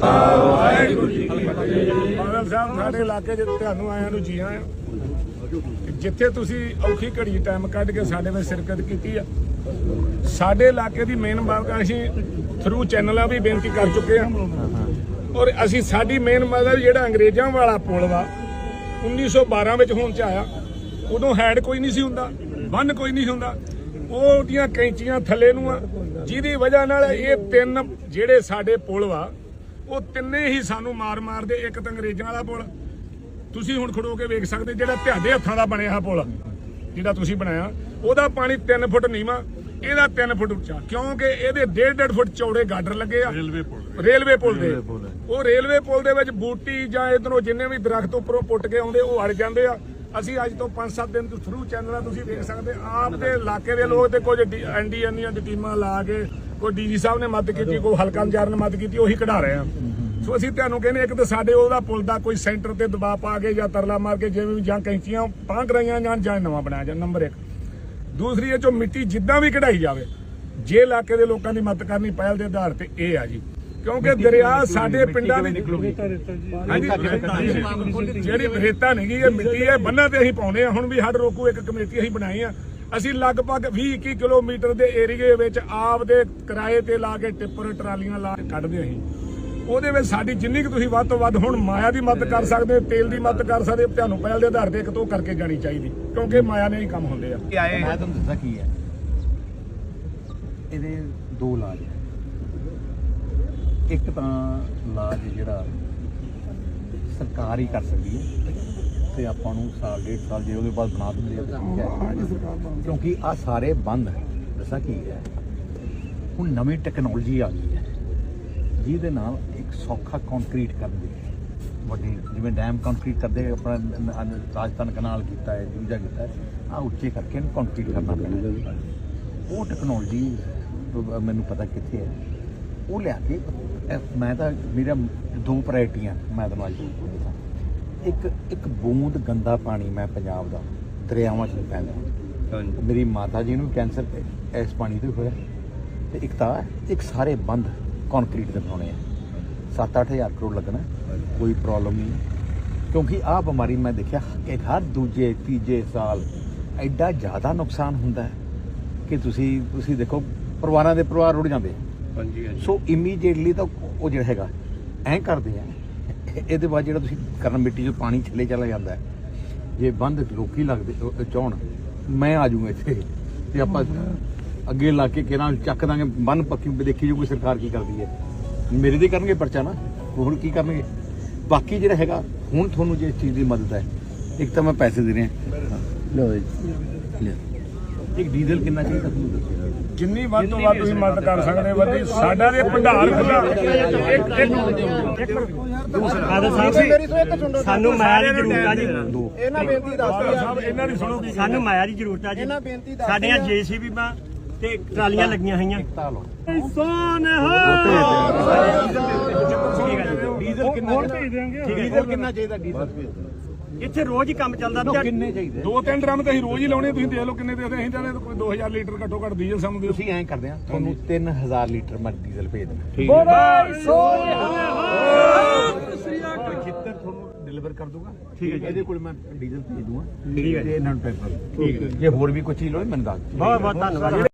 ਵਾਹਿਗੁਰੂ ਜੀ ਕੀ ਫਤਿਹ ਬਾਦਲ ਸਾਹਿਬ ਸਾਡੇ ਇਲਾਕੇ 'ਚ ਤੁਹਾਨੂੰ ਆਇਆਂ ਨੂੰ ਜੀ ਆਇਆਂ ਜਿੱਥੇ ਤੁਸੀਂ ਔਖੀ ਘੜੀ ਟਾਈਮ ਕੱਢ ਕੇ ਸਾਡੇ ਵਿੱਚ ਸ਼ਿਰਕਤ ਕੀਤੀ ਆ। ਸਾਡੇ ਇਲਾਕੇ ਦੀ ਮੇਨ ਮਾਰਕਾ ਅਸੀਂ ਥਰੂ ਚੈਨਲਾਂ ਵੀ ਬੇਨਤੀ ਕਰ ਚੁੱਕੇ ਹਾਂ ਔਰ ਅਸੀਂ ਸਾਡੀ ਮੇਨ ਮਤਲਬ ਜਿਹੜਾ ਅੰਗਰੇਜ਼ਾਂ ਵਾਲਾ ਪੁਲ ਵਾ 1912 ਵਿੱਚ ਹੋਣ ਚ ਆਇਆ। ਉਦੋਂ ਹੈਡ ਕੋਈ ਨਹੀਂ ਸੀ ਹੁੰਦਾ, ਬੰਨ ਕੋਈ ਨਹੀਂ ਸੀ ਹੁੰਦਾ। ਉਹਦੀਆਂ ਕੈਂਚੀਆਂ ਥੱਲੇ ਨੂੰ ਆ, ਜਿਹਦੀ ਵਜ੍ਹਾ ਨਾਲ ਇਹ ਤਿੰਨ ਜਿਹੜੇ ਸਾਡੇ ਪੁਲ ਵਾ ਉਹ ਤਿੰਨੇ ਹੀ ਸਾਨੂੰ ਮਾਰ ਮਾਰਦੇ ਇੱਕ ਤਾਂ ਅੰਗਰੇਜ਼ਾਂ ਵਾਲਾ ਪੁਲ। ਤੁਸੀਂ ਹੁਣ ਖੜੋ ਕੇ ਵੇਖ ਸਕਦੇ ਜਿਹੜਾ ਤੁਹਾਡੇ ਹੱਥਾਂ ਦਾ ਬਣਿਆ ਪੁਲ ਜਿਹੜਾ ਤੁਸੀਂ ਬਣਾਇਆ। ਉਹਦਾ ਪਾਣੀ 3 ਫੁੱਟ ਨੀਵਾ ਇਹਦਾ 3 ਫੁੱਟ ਉੱਚਾ। ਕਿਉਂਕਿ ਇਹਦੇ 1.5 ਫੁੱਟ ਚੌੜੇ ਗਾਡਰ ਲੱਗੇ ਆ। ਰੇਲਵੇ ਪੁਲ ਰੇਲਵੇ ਪੁਲ ਦੇ। ਉਹ ਰੇਲਵੇ ਪੁਲ ਦੇ ਵਿੱਚ ਬੂਟੀ ਜਾਂ ਇਧਰੋਂ ਜਿੰਨੇ ਵੀ ਦਰਖਤ ਉੱਪਰੋਂ ਪੁੱਟ ਕੇ ਆਉਂਦੇ ਉਹ ਅੜ ਜਾਂਦੇ ਆ। ਅਸੀਂ ਅੱਜ ਤੋਂ 5-7 ਦਿਨ ਤੋਂ ਥਰੂ ਚੈਨਲਾਂ ਤੁਸੀਂ ਵੇਖ ਸਕਦੇ ਆਪ ਦੇ ਇਲਾਕੇ ਦੇ ਲੋਕ ਤੇ ਕੁਝ ਐਨਡੀਐਨਆਂ ਦੀਆਂ ਟੀਮਾਂ ਲਾ ਕੇ, ਕੋਈ ਡੀਜੀ ਸਾਹਿਬ ਨੇ ਮਦਦ ਕੀਤੀ, ਕੋਈ ਹਲਕਾ ਇੰਚਾਰਜ ਨੇ ਮਦਦ ਕੀਤੀ, ਉਹੀ ਕਢਾ ਰਹੇ ਆ। ਸੋ ਅਸੀਂ ਤੁਹਾਨੂੰ ਕਹਿੰਦੇ ਇੱਕ ਤਾਂ ਸਾਡੇ ਉਹਦਾ ਪੁਲ ਦਾ ਕੋਈ ਸੈਂਟਰ ਤੇ ਦਬਾਅ ਪਾ ਕੇ ਜਾਂ ਤਰਲਾ ਮਾਰ ਕੇ ਜਿਵੇਂ ਵੀ ਜਾਂ ਕੈਂਚੀਆਂ ਪਾਂ ਰਹੀਆਂ ਜਾਂ ਜਾਂ ਨਵਾਂ ਬਣਾਇਆ ਜਾਂ ਨੰਬਰ 1 ਦੂਸਰੀ ਇਹ ਚੋਂ ਮਿੱਟੀ ਜਿੱਦਾਂ ਵੀ ਕਢਾਈ ਜਾਵੇ, ਜੇ ਇਲਾਕੇ ਦੇ ਲੋਕਾਂ ਦੀ ਮਦਦ ਕਰਨੀ ਪਹਿਲ ਦੇ ਆਧਾਰ ਤੇ ਇਹ ਆ ਜੀ। ਕਿਉਂਕਿ ਦਰਿਆ ਸਾਡੇ ਪਿੰਡਾਂ ਦੀ ਹਾਂਜੀ। ਜਿਹੜੀ ਰੇਤਾ ਨਹੀਂ ਇਹ ਮਿੱਟੀ ਹੈ ਬੰਨਾਂ ਤੇ ਅਸੀਂ ਪਾਉਨੇ ਆ ਹੁਣ ਵੀ ਹੱਡ ਰੋਕੂ ਇੱਕ ਕਮੇਟੀ ਅਸੀਂ ਬਣਾਈ ਆ। ਅਸੀਂ ਲਗਭਗ 20 21 ਕਿਲੋਮੀਟਰ ਦੇ ਏਰੀਏ ਵਿੱਚ ਆਪ ਦੇ ਕਿਰਾਏ ਤੇ ਲਾ ਕੇ ਟਿੱਪਰ ਟਰਾਲੀਆਂ ਲਾ ਕੇ ਕੱਢਦੇ ਅਸੀਂ। ਉਹਦੇ ਵਿੱਚ ਸਾਡੀ ਜਿੰਨੀ ਕਿ ਤੁਸੀਂ ਵੱਧ ਤੋਂ ਵੱਧ ਹੁਣ ਮਾਇਆ ਦੀ ਮਦਦ ਕਰ ਸਕਦੇ ਹੋ ਤੇਲ ਦੀ ਮਦਦ ਕਰ ਸਕਦੇ ਹੋ ਤੁਹਾਨੂੰ ਪਹਿਲ ਦੇ ਆਧਾਰ ਤੇ ਇੱਕ ਤੋਂ ਕਰਕੇ ਜਾਣੀ ਚਾਹੀਦੀ ਕਿਉਂਕਿ ਮਾਇਆ ਨੇ ਹੀ ਕੰਮ ਹੁੰਦੇ ਆ। ਮੈਂ ਤੁਹਾਨੂੰ ਦੱਸਾਂ ਕੀ ਹੈ। ਇਹਦੇ ਦੋ ਇਲਾਜ ਹੈ। ਇੱਕ ਤਾਂ ਇਲਾਜ ਜਿਹੜਾ ਸਰਕਾਰ ਹੀ ਕਰ ਸਕਦੀ ਹੈ ਤੇ ਆਪਾਂ ਨੂੰ ਸਾਲ ਡੇਢ ਸਾਲ ਜੇ ਉਹਦੇ ਬਾਅਦ ਬਣਾ ਦਿੰਦੇ ਆ ਤਾਂ ਠੀਕ ਹੈ। ਕਿਉਂਕਿ ਆ ਸਾਰੇ ਬੰਦ ਦੱਸਾਂ ਕੀ ਹੈ। ਹੁਣ ਨਵੀਂ ਟੈਕਨੋਲੋਜੀ ਆ ਗਈ ਹੈ। ਜਿਹਦੇ ਨਾਲ ਇੱਕ ਸੌਖਾ ਕੰਕਰੀਟ ਕਰਨ ਦੀ ਵੱਡੀ ਜਿਵੇਂ ਡੈਮ ਕੰਕਰੀਟ ਕਰਦੇ ਆਪਣਾ ਰਾਜਸਥਾਨ ਕਨਾਲ ਕੀਤਾ ਹੈ ਦੂਜਾ ਕੀਤਾ ਹੈ ਆ ਉੱਚੇ ਕਰਕੇ ਇਹਨੂੰ ਕੰਕਰੀਟ ਕਰਨਾ ਪੈਣਾ। ਉਹ ਟੈਕਨੋਲੋਜੀ ਮੈਨੂੰ ਪਤਾ ਕਿੱਥੇ ਹੈ। ਉਹ ਲਿਆ ਕੇ ਮੈਂ ਤਾਂ ਮੇਰਾ ਦੋ ਪ੍ਰਾਇਰਟੀਆਂ ਮੈਂ ਤੁਹਾਨੂੰ ਅੱਜ ਦੱਸਾਂ। ਇੱਕ ਇੱਕ ਬੂੰਦ ਗੰਦਾ ਪਾਣੀ ਮੈਂ ਪੰਜਾਬ ਦਾ ਦਰਿਆਵਾਂ 'ਚ ਪੈਂਦਾ। ਮੇਰੀ ਮਾਤਾ ਜੀ ਨੂੰ ਕੈਂਸਰ ਇਸ ਪਾਣੀ ਤੋਂ ਹੋਇਆ। ਤੇ ਇੱਕ ਤਾਂ ਇੱਕ ਸਾਰੇ ਬੰਦ ਕੰਕਰੀਟ ਦੇ ਬਣਾਉਣੇ ਆ। 7-8000 ਕਰੋੜ ਲੱਗਣਾ ਕੋਈ ਪ੍ਰੋਬਲਮ ਨਹੀਂ। ਕਿਉਂਕਿ ਆਹ ਬਿਮਾਰੀ ਮੈਂ ਦੇਖਿਆ ਕਿ ਹਰ ਦੂਜੇ ਤੀਜੇ ਸਾਲ ਐਡਾ ਜ਼ਿਆਦਾ ਨੁਕਸਾਨ ਹੁੰਦਾ ਹੈ ਕਿ ਤੁਸੀਂ ਤੁਸੀਂ ਦੇਖੋ ਪਰਿਵਾਰਾਂ ਦੇ ਪਰਿਵਾਰ ਰੁੜ ਜਾਂਦੇ ਹਾਂਜੀ ਹਾਂਜੀ। ਸੋ ਇਮੀਡੀਏਟਲੀ ਤਾਂ ਉਹ ਜਿਹੜਾ ਹੈਗਾ ਐਂ ਕਰਦੇ ਆ। ਇਹਦੇ ਬਾਅਦ ਜਿਹੜਾ ਤੁਸੀਂ ਕਰਨ ਮਿੱਟੀ 'ਚ ਪਾਣੀ ਥੱਲੇ ਚਲਾ ਜਾਂਦਾ ਹੈ ਜੇ ਬੰਦ ਲੋਕੀ ਲੱਗਦੇ ਚਾਹੁਣ ਮੈਂ ਆ ਜਾਊਂਗਾ ਇੱਥੇ। ਤੇ ਆਪਾਂ ਅੱਗੇ ਲਾ ਕੇ ਕਿਹਨਾਂ ਚੱਕ ਦਾਂਗੇ ਬੰਨ ਪੱਕੀ ਦੇਖੀ ਜੋ ਕੋਈ ਸਰਕਾਰ ਕੀ ਕਰਦੀ ਹੈ। ਮੇਰੇ ਦੇ ਕਰਨਗੇ ਪਰਚਾ ਨਾ ਹੁਣ ਕੀ ਕਰਨਗੇ? ਬਾਕੀ ਜਿਹੜਾ ਹੈਗਾ ਹੁਣ ਤੁਹਾਨੂੰ ਜੇ ਇਸ ਚੀਜ਼ ਦੀ ਮਦਦ ਹੈ ਇੱਕ ਤਾਂ ਮੈਂ ਪੈਸੇ ਦੇ ਰਿਹਾ। ਲਓ ਜੀ। ਇੱਕ ਡੀਜ਼ਲ ਕਿੰਨਾ ਚਾਹੀਦਾ ਤੁਹਾਨੂੰ ਦੱਸੋ ਜਿੰਨੀ ਵੱਧ ਤੋਂ ਵੱਧ ਤੁਸੀਂ ਮਦਦ ਕਰ ਸਕਦੇ ਵਧੀ ਸਾਡਾ ਦੇ ਭੰਡਾਰ ਖੁੱਲਾ ਇੱਕ ਇੱਕ ਆਦਰ ਸਾਹਿਬ ਸਾਨੂੰ ਮਾਇਆ ਦੀ ਜ਼ਰੂਰਤ ਆ ਜੀ। ਇਹਨਾਂ ਬੇਨਤੀ ਦੱਸਦੀ ਸਾਹਿਬ ਇਹਨਾਂ ਦੀ ਸੁਣੋ ਕੀ ਸਾਨੂੰ ਮਾਇਆ ਦੀ ਜ਼ਰੂਰਤ ਆ ਜੀ। ਇਹਨਾਂ ਬੇਨਤੀ ਦੱਸਦੀ ਸਾਡੀਆਂ ਜੀਸੀਬੀ ਬਾ ਤੇ ਟਰਾਲੀਆਂ ਲੱਗੀਆਂ ਹੋਈਆਂ। ਲਓ। ਡੀਜ਼ਲ ਕਿੰਨਾ ਡੀਜ਼ਲ ਕਿੰਨਾ ਚਾਹੀਦਾ? ਡੀਜ਼ਲ? ਇੱਥੇ ਰੋਜ਼ ਹੀ ਕੰਮ ਚੱਲਦਾ ਪਿਆ ਕਿੰਨੇ ਚਾਹੀਦੇ? ਦੋ ਤਿੰਨ ਡਰਮ ਤਾਂ ਅਸੀਂ ਰੋਜ਼ ਹੀ ਲਾਉਣੇ ਤੁਸੀਂ ਦੇਖ ਲਓ ਕਿੰਨੇ ਦੇ ਅਸੀਂ ਤਾਂ ਕੋਈ 2000 ਲੀਟਰ ਘੱਟੋ ਘੱਟ ਡੀਜ਼ਲ ਸਾਨੂੰ ਦਿਓ। ਤੁਸੀਂ ਐਂ ਕਰਦੇ ਆ ਤੁਹਾਨੂੰ 3000 ਲੀਟਰ ਮੈਂ ਡੀਜ਼ਲ ਭੇਜ ਦੇਣਾ ਠੀਕ ਹੈ। ਚਿੱਤਰ ਤੁਹਾਨੂੰ ਡਿਲੀਵਰ ਕਰ ਦੂੰਗਾ। ਠੀਕ ਹੈ ਇਹਦੇ ਕੋਲ ਮੈਂ ਡੀਜ਼ਲ ਭੇਜ ਦੂੰਗਾ। ਠੀਕ ਹੈ ਇਹਨਾਂ ਨੂੰ ਕਰ ਠੀਕ ਹੈ ਜੇ। ਹੋਰ ਵੀ ਕੋਈ ਚੀਜ਼ ਲੋੜ ਮੈਨੂੰ ਦੱਸ। ਬਹੁਤ ਬਹੁਤ ਧੰਨਵਾਦ।